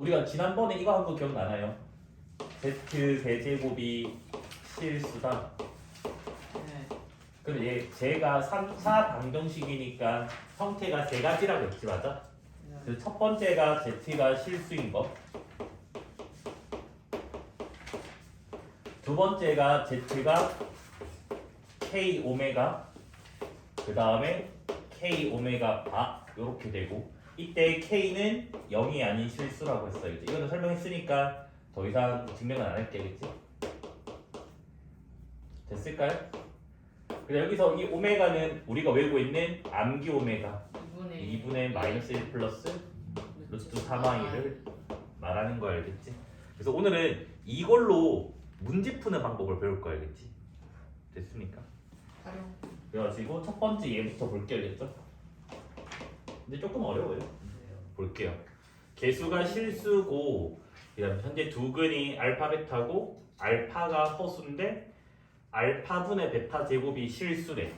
우리가 지난번에 이거 한 거 기억나나요? Z 세제곱이 실수다. 네. 그럼 얘 제가 3차 방정식이니까 형태가 세 가지라고 했지 맞아? 네. 그래서 첫 번째가 Z가 실수인 거. 두 번째가 Z가 K 오메가 그 다음에 K 오메가 바 이렇게 되고 이때 K는 0이 아닌 실수라고 했어요. 이제 이거는 설명했으니까 더 이상 증명은 안 할게 그치? 됐을까요? 그래서 여기서 이 오메가는 우리가 외우고 있는 암기 오메가 2분의 2분의 마이너스 1 플러스 루트 3i를 말하는 거 알겠지? 그래서 오늘은 이걸로 문제 푸는 방법을 배울 거 알겠지? 됐습니까? 그래가지고 첫 번째 얘부터 볼게요 알겠죠? 근데 조금 어려워요. 볼게요. 개수가 실수고 그다음 현재 두 근이 알파 베타고 알파가 허수인데 알파 분의 베타 제곱이 실수래.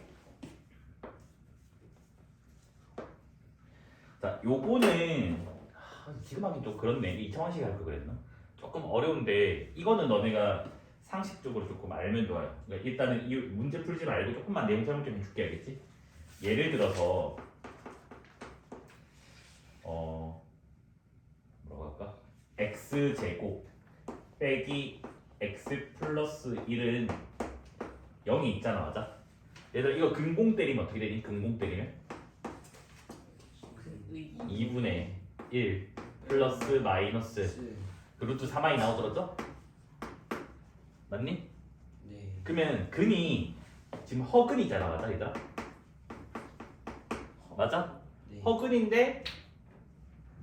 자 요거는 하, 지금 하긴 좀 그렇네. 2차원식 할거 그랬나? 조금 어려운데 이거는 너네가 상식적으로 조금 알면 좋아요. 그러니까 일단은 이 문제 풀지 말고 조금만 내용 설명 좀 해줄게 알겠지? 예를 들어서 어 뭐라고 할까? x 제곱 빼기 x 플러스 1은 0이 있잖아 맞아? 얘들아 이거 근공 때리면 어떻게 되니? 근공 때리면 의 2분의 1 플러스 마이너스 그 루트 3i 나오더라죠? 맞니? 네. 그러면 근이 지금 허근이잖아 맞아 얘들아? 맞아? 네. 허근인데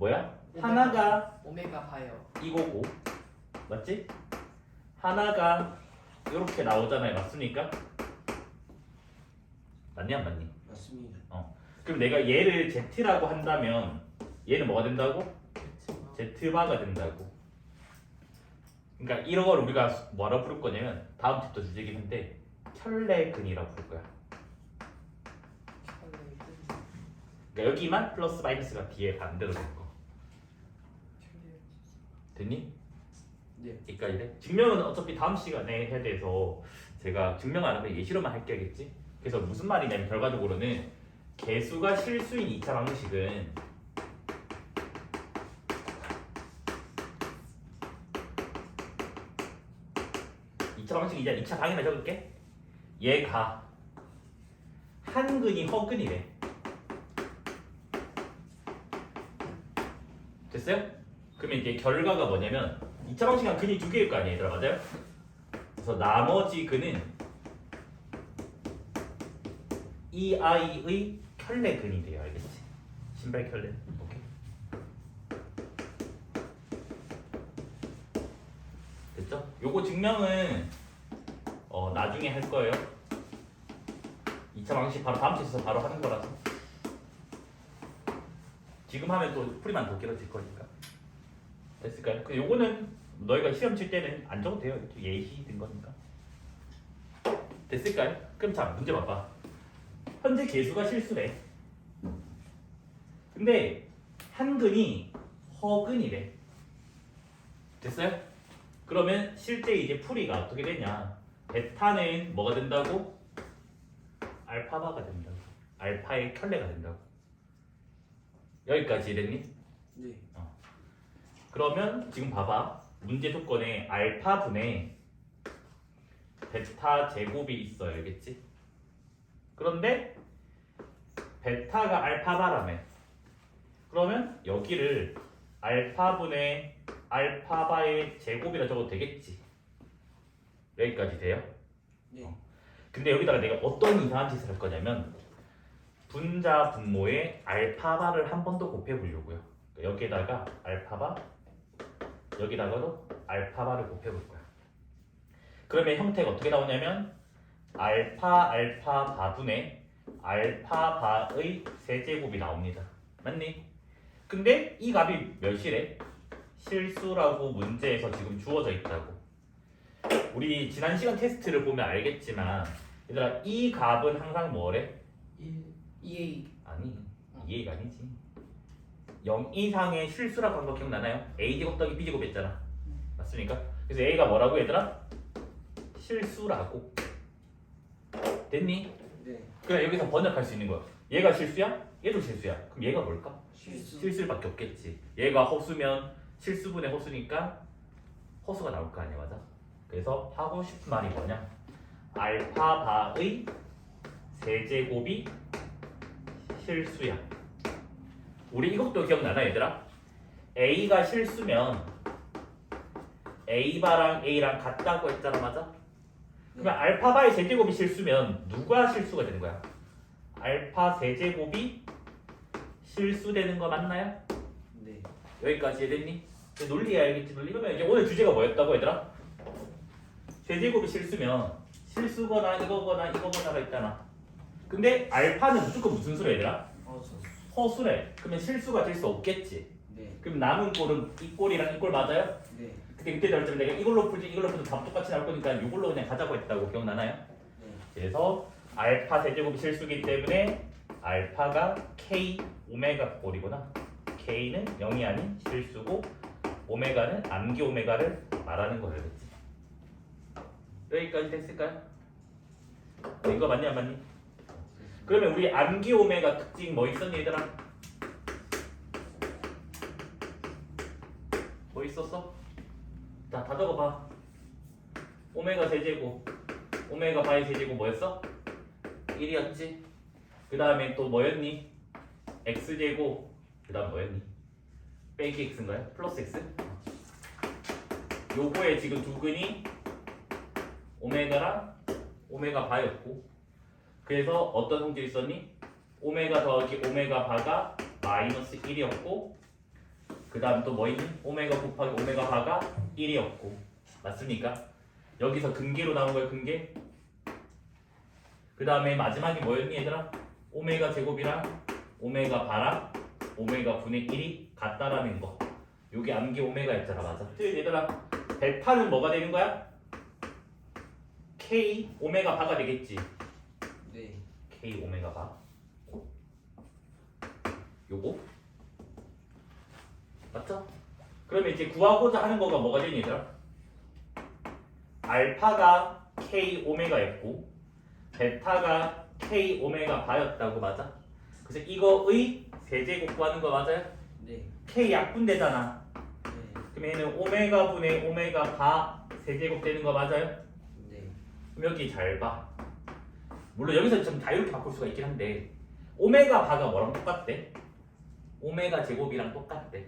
뭐야? 오메가. 하나가 오메가 봐요. 이거고 맞지? 하나가 이렇게 나오잖아요 맞습니까? 맞니 안 맞니? 맞습니다. 그럼 내가 얘를 Z라고 한다면 얘는 뭐가 된다고? Z바가 된다고 그러니까 이런 걸 우리가 뭐라 부를 거냐면 다음 챕터 주제긴 한데 켤레근이라고 부를 거야 그러니까 여기만 플러스 마이너스가 뒤에 반대로 되는 거 됐니? 네. 여기까지 돼? 증명은 어차피 다음 시간에 해야 돼서 제가 증명 안 하면 예시로만 할게 알겠지? 그래서 무슨 말이냐면 결과적으로는 개수가 실수인 2차 방정식은 이차 방정식 이제 2차 방이나 적을게 얘가 한 근이 허근이래 됐어요? 그러면 이제 결과가 뭐냐면 2차 방식은 근이 두 개일 거 아니에요. 얘들아 맞아요? 그래서 나머지 근은 이 아이의 켤레 근이 돼요. 알겠지? 신발 켤레 오케이. 됐죠? 요거 증명은 어, 나중에 할 거예요. 2차 방식 바로 다음 주에서 바로 하는 거라서. 지금 하면 또 풀이만 더 길어질 거니까 됐을까요? 그 요거는 너희가 시험 칠 때는 안 적어도 돼요. 예시 된 거니까. 됐을까요? 그럼 자 문제 봐봐. 현재 개수가 실수래. 근데 한근이 허근이래. 됐어요? 그러면 실제 이제 풀이가 어떻게 되냐? 베타는 뭐가 된다고? 알파바가 된다고. 알파의 켤레가 된다고. 여기까지 됐니? 네. 그러면 지금 봐봐 문제 조건에 알파분의 베타 제곱이 있어 알겠지? 그런데 베타가 알파바라며 그러면 여기를 알파분의 알파바의 제곱이라 적어도 되겠지 여기까지 돼요? 네. 근데 여기다가 내가 어떤 이상한 짓을 할 거냐면 분자 분모에 알파바를 한 번 더 곱해 보려고요. 그러니까 여기에다가 알파바 여기다가도 알파바를 곱해 볼 거야. 그러면 형태가 어떻게 나오냐면 알파 알파 바분의 알파 바의 세제곱이 나옵니다. 맞니? 근데 이 값이 몇이래? 실수라고 문제에서 지금 주어져 있다고. 우리 지난 시간 테스트를 보면 알겠지만 얘들아 이 값은 항상 뭐래? 1 2A 아니 2A가 아니지 0 이상의 실수라고 한 거 기억나나요? a 제곱 더하기 b 제곱 했잖아. 맞습니까? 그래서 a가 뭐라고 얘들아? 실수라고. 됐니? 네. 그럼 여기서 번역할 수 있는 거야. 얘가 실수야? 얘도 실수야. 그럼 얘가 뭘까? 실수. 실수밖에 없겠지. 얘가 허수면 실수분의 허수니까 허수가 나올 거 아니야, 맞아? 그래서 하고 싶은 말이 뭐냐? 알파바의 세제곱이 실수야. 우리 이것도 기억나나 얘들아? A가 실수면 A바랑 A랑 같다고 했잖아, 맞아? 그러면 알파바의 세제곱이 실수면 누가 실수가 되는 거야? 알파 세제곱이 실수되는 거 맞나요? 네. 여기까지 이해됐니? 이제 논리 알겠지 논리? 그러면 이제 오늘 주제가 뭐였다고 얘들아? 세제곱이 실수면 실수거나 이거거나 이거거나가 있잖아 근데 알파는 무조건 무슨 수래 얘들아? 어, 저. 허수래 그러면 실수가 될 수 없겠지 네. 그럼 남은 꼴은 이 꼴이랑 이꼴 맞아요? 네. 그때 그때 때 내가 이걸로 풀지 이걸로 풀지 답 똑같이 나올 거니까 이걸로 그냥 가자고 했다고 기억나나요? 네. 그래서 알파 세제곱이 실수기 때문에 알파가 k 오메가 꼴이구나. k는 0이 아닌 실수고 오메가는 암기 오메가를 말하는 거예요. 그치? 여기까지 됐을까요? 어, 이거 맞냐 안 맞니? 그러면 우리 암기 오메가 특징 뭐 있었니 얘들아? 뭐 있었어? 자, 다 적어봐. 오메가 세제곱, 오메가 바이 세제곱 뭐였어? 1이었지. 그 다음에 또 뭐였니? x제곱, 그 다음 뭐였니? 빼기 x인가요? 플러스 x? 요거에 지금 두 근이 오메가랑 오메가 바였고 그래서 어떤 성질이 있었니? 오메가 더하기 오메가 바가 마이너스 1이었고 그 다음 또 뭐 있니? 오메가 곱하기 오메가 바가 1이었고 맞습니까? 여기서 근계로 나온 거예요 근계 그 다음에 마지막이 뭐였니 얘들아? 오메가 제곱이랑 오메가 바랑 오메가 분의 1이 같다라는 거 요게 암기 오메가였잖아 맞아 그 얘들아 베타는 뭐가 되는 거야? K 오메가 바가 되겠지 네. K 오메가 바 요거 맞죠? 그러면 이제 구하고자 하는 거가 뭐가 되니 얘들아? 알파가 K 오메가였고 베타가 K 오메가 바였다고 맞아? 그래서 이거의 세제곱 구하는 거 맞아요? 네. K 약분되잖아 네. 그럼 얘는 오메가 분의 오메가 바 세제곱 되는 거 맞아요? 네. 그럼 여기 잘 봐. 물론 여기서 좀 자유롭게 바꿀 수가 있긴 한데 오메가 바가 뭐랑 똑같대? 오메가 제곱이랑 똑같대.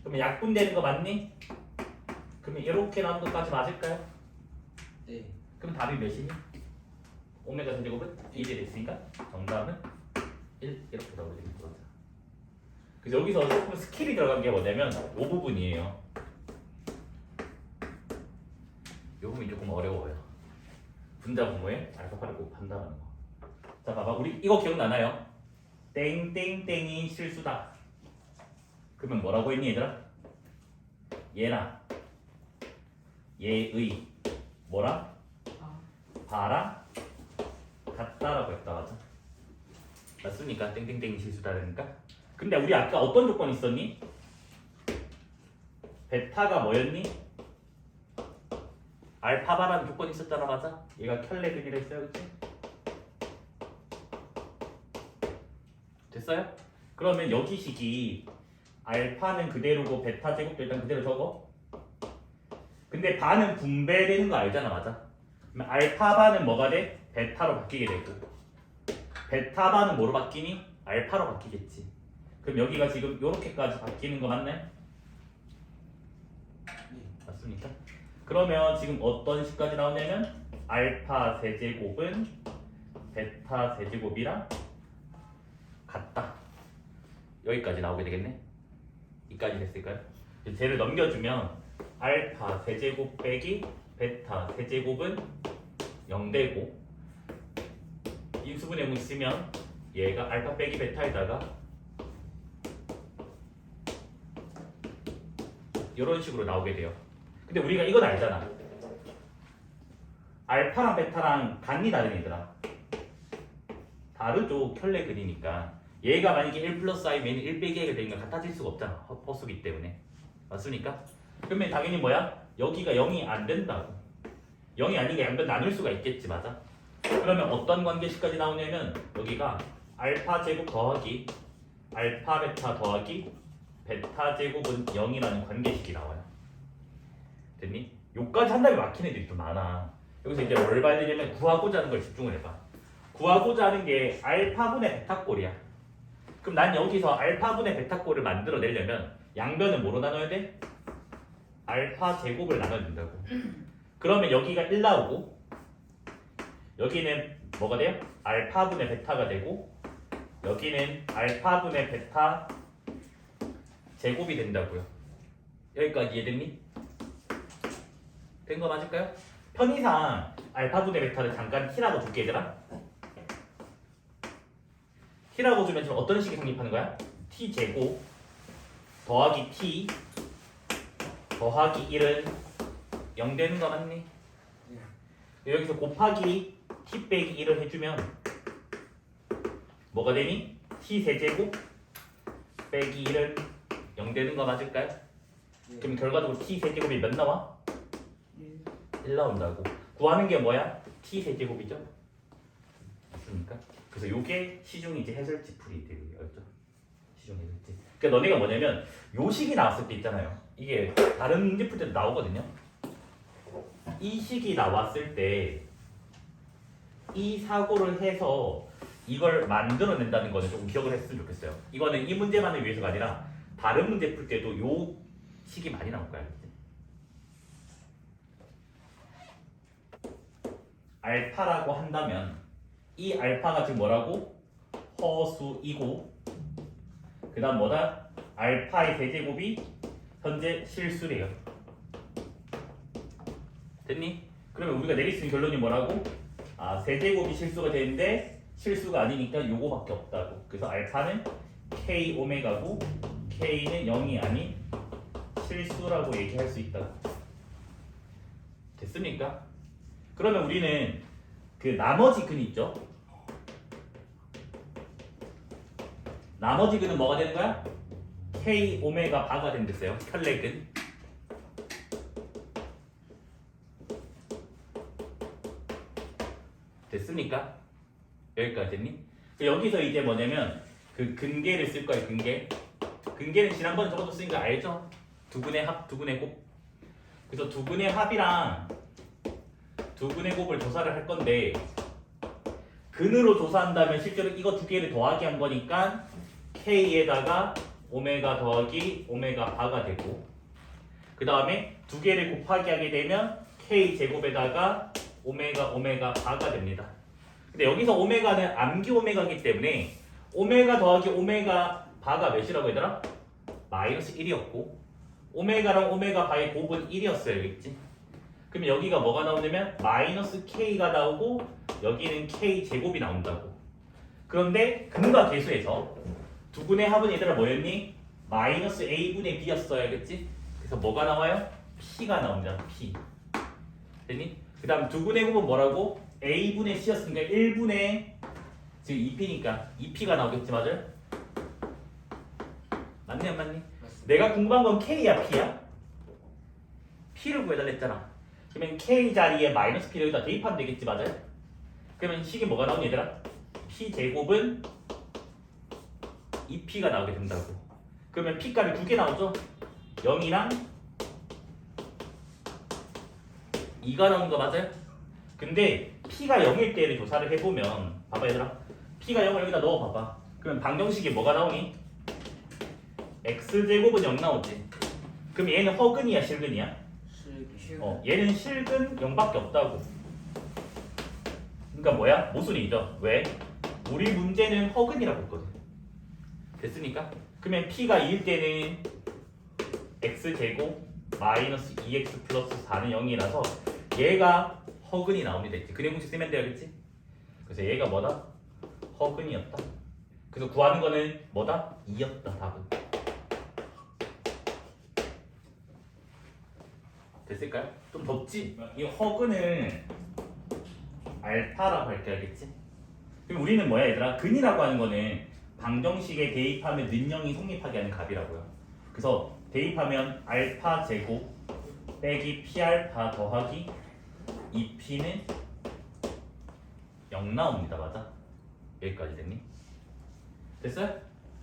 그러면 약분되는 거 맞니? 그러면 이렇게 나온 것까지 맞을까요? 네. 그럼 답이 몇이니? 오메가 세제곱은 1이 됐으니까 정답은 1 이렇게 나오게 되는 거죠. 그래서 여기서 조금 스킬이 들어간 게 뭐냐면 이 부분이에요. 이 부분이 조금 어려워요. 분자 분모에 알파파를 곱한다는 거. 자 봐봐 우리 이거 기억나나요? 땡땡땡이 실수다. 그러면 뭐라고 했니 얘들아? 얘랑 얘의 아, 바랑 같다라고 했다 맞아? 맞습니까? 땡땡땡이 실수다니까. 근데 우리 아까 어떤 조건 있었니? 베타가 뭐였니? 알파바라는 조건 있었잖아 맞아? 얘가 켤레근이라 했어요 그치? 됐어요? 그러면 여기 식이 알파는 그대로고 베타 제곱도 일단 그대로 적어 근데 바는 분배되는 거 알잖아 맞아? 그러면 알파바는 뭐가 돼? 베타로 바뀌게 되고 베타바는 뭐로 바뀌니? 알파로 바뀌겠지 그럼 여기가 지금 요렇게까지 바뀌는 거 맞나요? 네. 맞습니까? 그러면 지금 어떤 식까지 나오냐면 알파 세제곱은 베타 세제곱이랑 같다. 여기까지 나오게 되겠네. 이까지 됐을까요? 이제 쟤를 넘겨주면 알파 세제곱 빼기 베타 세제곱은 0되고 인수분해문 있으면 얘가 알파 빼기 베타에다가 이런 식으로 나오게 돼요. 근데 우리가 이건 알잖아. 알파랑 베타랑 간이 다른 얘들아. 다르죠. 켤레 근이니까. 얘가 만약에 1 플러스 i면 1 빼기 a가 되니까 같아질 수가 없잖아. 허- 허수기 때문에. 맞습니까? 그러면 당연히 뭐야? 여기가 0이 안 된다고. 0이 아니게 양변 나눌 수가 있겠지, 맞아? 그러면 어떤 관계식까지 나오냐면 여기가 알파 제곱 더하기 알파 베타 더하기 베타 제곱은 0이라는 관계식이 나와요. 됐니? 요까지 한 다음에 막힌 애들이 좀 많아. 여기서 이제 뭘 봐야 되냐면 구하고자 하는 걸 집중을 해봐. 구하고자 하는 게 알파분의 베타꼴이야. 그럼 난 여기서 알파분의 베타꼴을 만들어내려면 양변을 뭐로 나눠야 돼? 알파 제곱을 나눠야 된다고. 그러면 여기가 1 나오고 여기는 뭐가 돼요? 알파분의 베타가 되고 여기는 알파분의 베타 제곱이 된다고요. 여기까지 이해됐니? 된 거 맞을까요? 편의상 알파분의 베타를 잠깐 t라고 줄게 얘들아. t라고 주면 지금 어떤 식이 성립하는 거야? t 제곱 더하기 t 더하기 1은 0 되는 거 맞니? 여기서 곱하기 t 빼기 1을 해주면 뭐가 되니? t 세제곱 빼기 1은 0 되는 거 맞을까요? 그럼 결과적으로 t 세제곱이 몇 나와? 1 나온다고. 구하는 게 뭐야? t 세제곱이죠. 맞습니까? 그래서 요게 시중 이제 해설지 풀이들이었죠. 시중 해설지. 그러니까 너네가 뭐냐면 요 식이 나왔을 때 있잖아요. 이게 다른 문제 풀 때도 나오거든요. 이 식이 나왔을 때 이 사고를 해서 이걸 만들어낸다는 거는 조금 기억을 했으면 좋겠어요. 이거는 이 문제만을 위해서가 아니라 다른 문제 풀 때도 요 식이 많이 나올. 알겠지? 알파라고 한다면 이 알파가 지금 뭐라고? 허수이고 그 다음 뭐다? 알파의 세제곱이 현재 실수래요 됐니? 그러면 우리가 내릴 수 있는 결론이 뭐라고? 아 세제곱이 실수가 되는데 실수가 아니니까 요거밖에 없다고 그래서 알파는 k 오메가고 k는 0이 아닌 실수라고 얘기할 수 있다고 됐습니까? 그러면 우리는 그 나머지 근 있죠? 나머지 근은 뭐가 되는 거야? K 오메가 바가 된댔어요. 혈례근. 됐습니까? 여기까지 됐니? 그 여기서 이제 뭐냐면 그 근계를 쓸 거예요. 근계. 근계는 지난번에 쓰니까 알죠? 두 근의 합, 두 근의 곱. 그래서 두 근의 합이랑 두근의 곱을 조사를 할 건데 근으로 조사한다면 실제로 이거 두 개를 더하기 한 거니까 k에다가 오메가 더하기 오메가 바가 되고 그 다음에 두 개를 곱하기 하게 되면 k 제곱에다가 오메가 오메가 바가 됩니다. 근데 여기서 오메가는 암기 오메가이기 때문에 오메가 더하기 오메가 바가 몇이라고 얘들아? 마이너스 1이었고 오메가랑 오메가 바의 곱은 1이었어요. 알겠지? 그럼 여기가 뭐가 나오냐면 마이너스 k가 나오고 여기는 k 제곱이 나온다고. 그런데 근과 계수에서 두 분의 합은 얘들아 뭐였니? 마이너스 a분의 b였어야겠지? 그래서 뭐가 나와요? p가 나옵니다. p. 됐니? 그 다음 두 분의 곱은 뭐라고? a분의 c였으니까 1분의 지금 2p니까 2p가 나오겠지 맞아요? 맞니 안 맞니? 내가 궁금한 건 k야 p야? p를 구해달라 했잖아. 그러면 k 자리에 마이너스 p를 여기다 대입하면 되겠지 맞아요? 그러면 식이 뭐가 나오니 얘들아? p 제곱은 2p가 나오게 된다고. 그러면 p 값이 두 개 나오죠? 0이랑 2가 나오는 거 맞아요? 근데 p가 0일 때를 조사를 해보면 봐봐 얘들아 p가 0을 여기다 넣어봐봐 그러면 방정식이 뭐가 나오니? x제곱은 0 나오지 그럼 얘는 허근이야 실근이야? 어, 얘는 실근 0밖에 없다고. 그러니까 뭐야? 모순이죠. 왜? 우리 문제는 허근이라고 했거든. 됐습니까? 그러면 p가 2일 때는 x 제곱 마이너스 2x 플러스 4는 0이라서 얘가 허근이 나옵니다. 이제 그래 공식 쓰면 되겠지? 그래서 얘가 뭐다? 허근이었다. 그래서 구하는 거는 뭐다? 2였다 답은. 됐을까요? 좀 덥지? 이 허근을 알파라고 할게 알겠지? 그럼 우리는 뭐야 얘들아? 근이라고 하는 거는 방정식에 대입하면 는영이 성립하게 하는 값이라고요. 그래서 대입하면 알파 제곱 빼기 p알파 더하기 2p는 0 나옵니다. 맞아? 여기까지 됐니? 됐어요?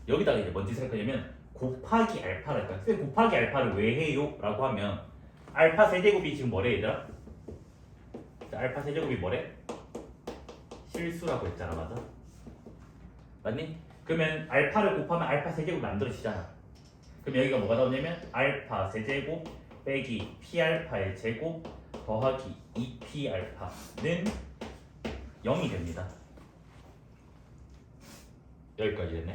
여기다가 이제 뭔 짓을 할 거냐면 곱하기 할까요? 선생님 곱하기 알파를 왜 해요? 라고 하면 알파 세제곱이 지금 뭐래 얘들아? 자, 알파 세제곱이 뭐래? 실수라고 했잖아 맞아? 맞니? 그러면 알파를 곱하면 알파 세제곱 만들어지잖아 그럼 여기가 뭐가 나오냐면 알파 세제곱 빼기 p알파의 제곱 더하기 2p알파는 0이 됩니다 여기까지 됐네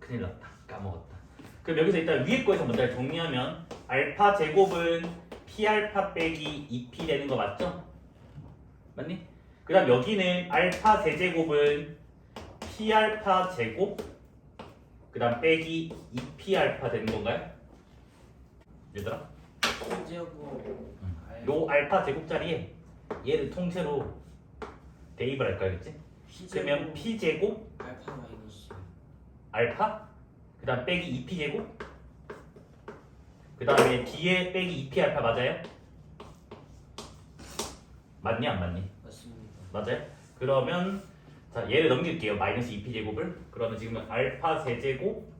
큰일 났다 까먹었다 그럼 여기서 일단 위에 거에서 먼저 정리하면 알파 제곱은 p알파 빼기 2p 되는 거 맞죠? 맞니? 그 다음 여기는 알파 세제곱은 p알파 제곱 그 다음 빼기 2p알파 되는 건가요? 얘들아 제곱 요 알파 제곱 자리에 얘를 통째로 대입을 할까 그랬지? 그러면 p 제곱 알파 마이너스 알파 그 다음 빼기 2p 제곱 그 다음에 뒤에 빼기 2p 알파 맞아요? 맞니 안 맞니? 맞습니다. 맞아요? 그러면 자 얘를 넘길게요 마이너스 2p 제곱을 그러면 지금 알파 세제곱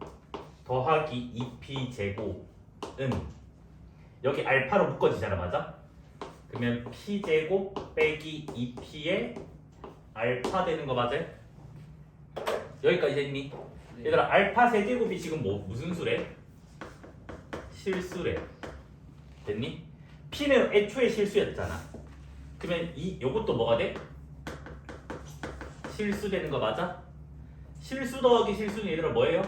더하기 2p 제곱은 여기 알파로 묶어지잖아 맞아? 그러면 p 제곱 빼기 2p의 알파 되는 거 맞아요? 여기까지 됐니? 네. 얘들아 알파 세제곱이 지금 뭐 무슨 수래? 실수래 됐니? p는 애초에 실수였잖아 그러면 이 요것도 뭐가 돼? 실수되는 거 맞아? 실수 더하기 실수는 얘들아 뭐예요?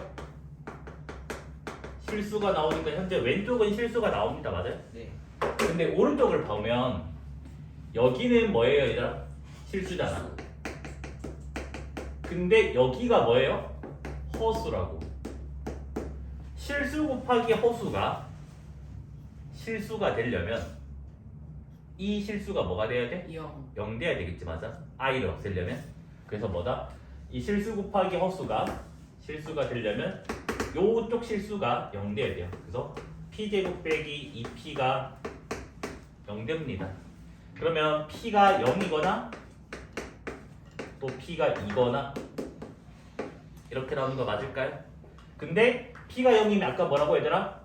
실수가 나오니까 현재 왼쪽은 실수가 나옵니다 맞아요? 네. 근데 오른쪽을 보면 여기는 뭐예요 얘들아? 실수잖아 근데 여기가 뭐예요? 허수라고. 실수 곱하기 허수가 실수가 되려면 이 실수가 뭐가 돼야 돼? 0 0 돼야 되겠지 맞아? i를 없애려면 그래서 뭐다? 이 실수 곱하기 허수가 실수가 되려면 요쪽 실수가 0 돼야 돼요. 그래서 p제곱 빼기 2p가 0 됩니다. 그러면 p가 0이거나 또 p가 2거나 이렇게 나오는 거 맞을까요? 근데 p가 0이면 아까 뭐라고 얘들아?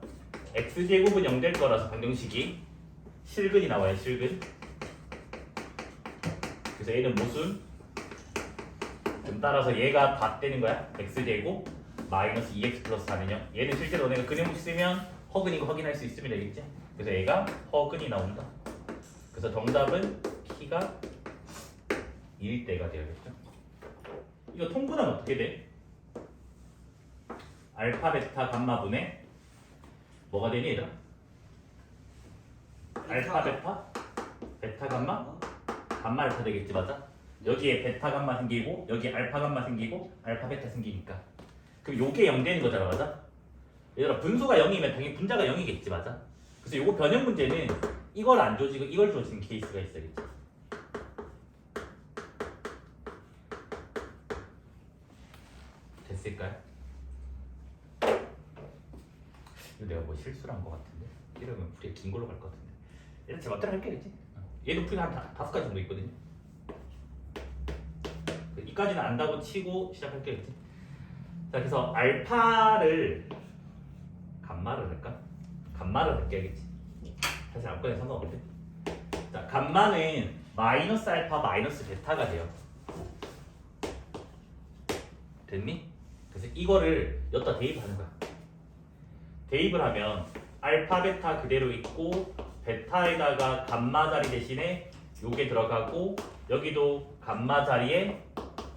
X제곱은 0 될 거라서 방정식이 실근이 나와요 실근 그래서 얘는 무슨? 그럼 따라서 얘가 다 되는 거야 x제곱 마이너스 2x 플러스 4는 0 얘는 실제로 내가 그림을 쓰면 허근인 거 확인할 수 있으면 되겠지? 그래서 얘가 허근이 나온다 그래서 정답은 p가 1 때가 되어야겠죠 이거 통분하면 어떻게 돼? 알파 베타 감마 분의 뭐가 되니 얘들아? 알파 베타? 베타 감마? 감마 알파 되겠지 맞아? 여기에 베타 감마 생기고 여기 알파 감마 생기고 알파 베타 생기니까 그럼 요게 0 되는 거잖아 맞아? 얘들아 분수가 0이면 당연히 분자가 0이겠지 맞아? 그래서 요거 변형 문제는 이걸 안 조지고 이걸 조지는 케이스가 있어야겠지 됐을까요? 이거 내가 뭐 실수를 한 것 같은데 이러면 풀이 긴 걸로 갈 것 같은데 얘는 제 맘대로 할게 그지? 얘도 풀이 한 다- 다섯 가지 정도 있거든요 그 이까지는 안다고 치고 시작할게 그지? 자 그래서 알파를 감마를 할까? 감마를 할게야겠지 사실 아무거나 상관없는데 자 감마는 마이너스 알파 마이너스 베타가 돼요 됐니? 그래서 이거를 여기다 대입하는 거야 대입을 하면 알파 베타 그대로 있고 베타에다가 감마 자리 대신에 요게 들어가고 여기도 감마 자리에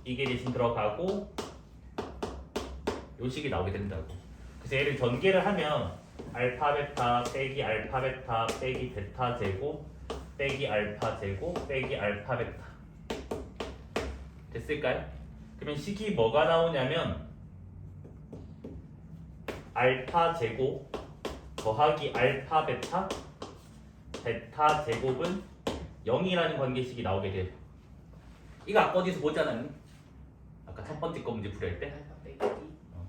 이게 대신 들어가고 요 식이 나오게 된다고 그래서 얘를 전개를 하면 알파 베타 빼기 알파 베타 빼기 베타 제곱 빼기 알파 제곱 빼기 알파 베타 됐을까요? 그러면 식이 뭐가 나오냐면 알파 제곱 더하기 알파 베타 베타 제곱은 0이라는 관계식이 나오게 돼요. 이거 아까 어디서 보지 않았니? 아까 첫 번째 거 문제 풀이할 때 어.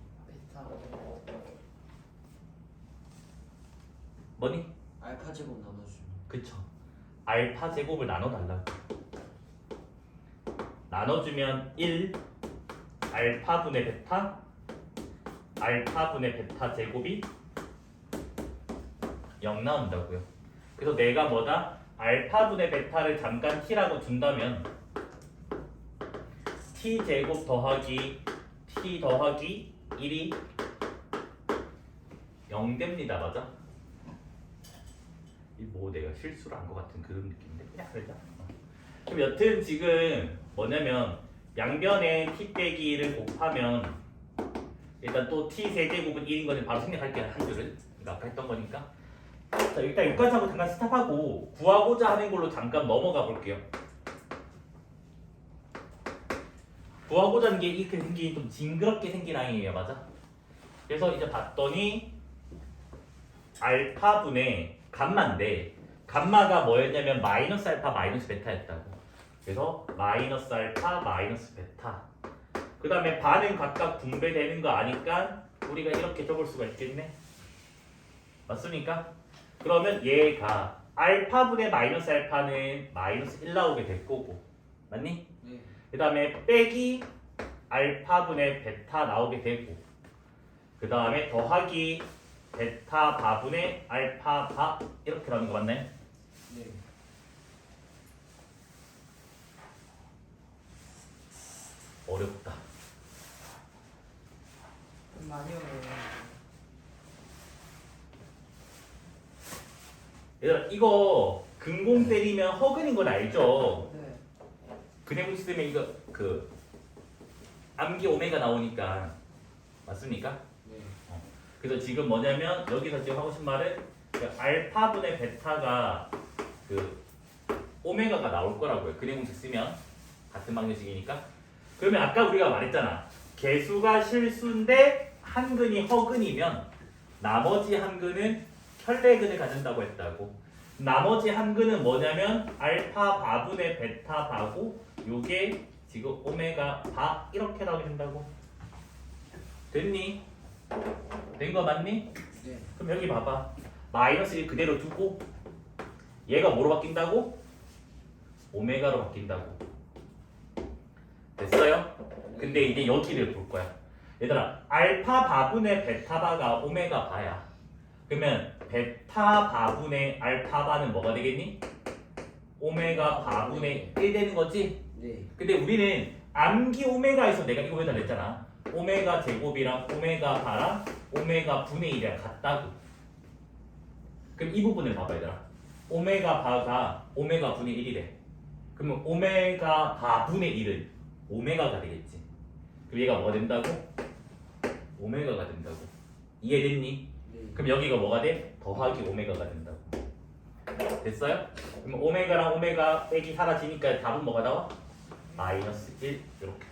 뭐니? 알파 제곱 나눠주면 그쵸 알파 제곱을 나눠달라고 나눠주면 1 알파분의 베타 알파분의 베타 제곱이 0 나온다고요 그래서 내가 뭐다? 알파분의 베타를 잠깐 t라고 준다면 t 제곱 더하기 t 더하기 1이 0 됩니다 맞아? 이뭐 내가 실수를 한 것 같은 그런 느낌인데 그냥 그러자 어. 그럼 여튼 지금 뭐냐면 양변에 t 빼기를 곱하면 일단 또 t 세제곱은 1인 거는 바로 생략할게요 한 줄은. 이거 아까 했던 거니까. 자 일단 여기까지 하고 잠깐 스탑하고 구하고자 하는 걸로 잠깐 넘어가 볼게요. 구하고자 하는 게 이렇게 생긴 좀 징그럽게 생긴 아이예요 맞아? 그래서 이제 봤더니 알파분의 감마인데 감마가 뭐였냐면 마이너스 알파 마이너스 베타였다고. 그래서 마이너스 알파 마이너스 베타 그 다음에 반은 각각 분배되는 거 아니까 우리가 이렇게 적을 수가 있겠네 맞습니까? 그러면 얘가 알파분의 마이너스 알파는 마이너스 1 나오게 될 거고 맞니? 네 그 다음에 빼기 알파분의 베타 나오게 되고 그 다음에 더하기 베타 바분의 알파 바 이렇게 나오는 거 맞나요? 네. 어렵다 좀 많이 어려워요 얘들아 이거 근공 때리면 허근인 건 알죠? 네 그냥 쓰면 이거 그 암기 오메가 나오니까 맞습니까? 네. 그래서 지금 뭐냐면 여기서 지금 하고 싶은 말은 그 알파분의 베타가 그 오메가가 나올 거라고요. 근해 공식 쓰면 같은 방정식이니까. 그러면 아까 우리가 말했잖아. 개수가 실수인데 한 근이 허근이면 나머지 한 근은 혈내근을 가진다고 했다고. 나머지 한 근은 뭐냐면 알파 바분의 베타 바고 요게 지금 오메가 바 이렇게 나오게 된다고. 됐니? 된 거 맞니? 네. 그럼 여기 봐봐 마이너스 1 그대로 두고 얘가 뭐로 바뀐다고? 오메가로 바뀐다고 됐어요? 근데 이제 여기를 볼 거야 얘들아 알파 바분의 베타 바가 오메가 바야 그러면 베타 바분의 알파 바는 뭐가 되겠니? 오메가 바분의 1 되는 거지? 네. 근데 우리는 암기 오메가에서 내가 이거 왜다 냈잖아. 오메가 제곱이랑 오메가 바랑 오메가 분의 1이랑 같다고. 그럼 이 부분을 봐봐 얘들아. 오메가 바가 오메가 분의 1이래. 그러면 오메가 바 분의 1은 오메가가 되겠지. 그럼 얘가 뭐가 된다고? 오메가가 된다고. 이해됐니? 네. 그럼 여기가 뭐가 돼? 더하기 오메가가 된다고. 됐어요? 그럼 오메가랑 오메가 빼기 사라지니까 답은 뭐가 나와? 마이너스 1 이렇게.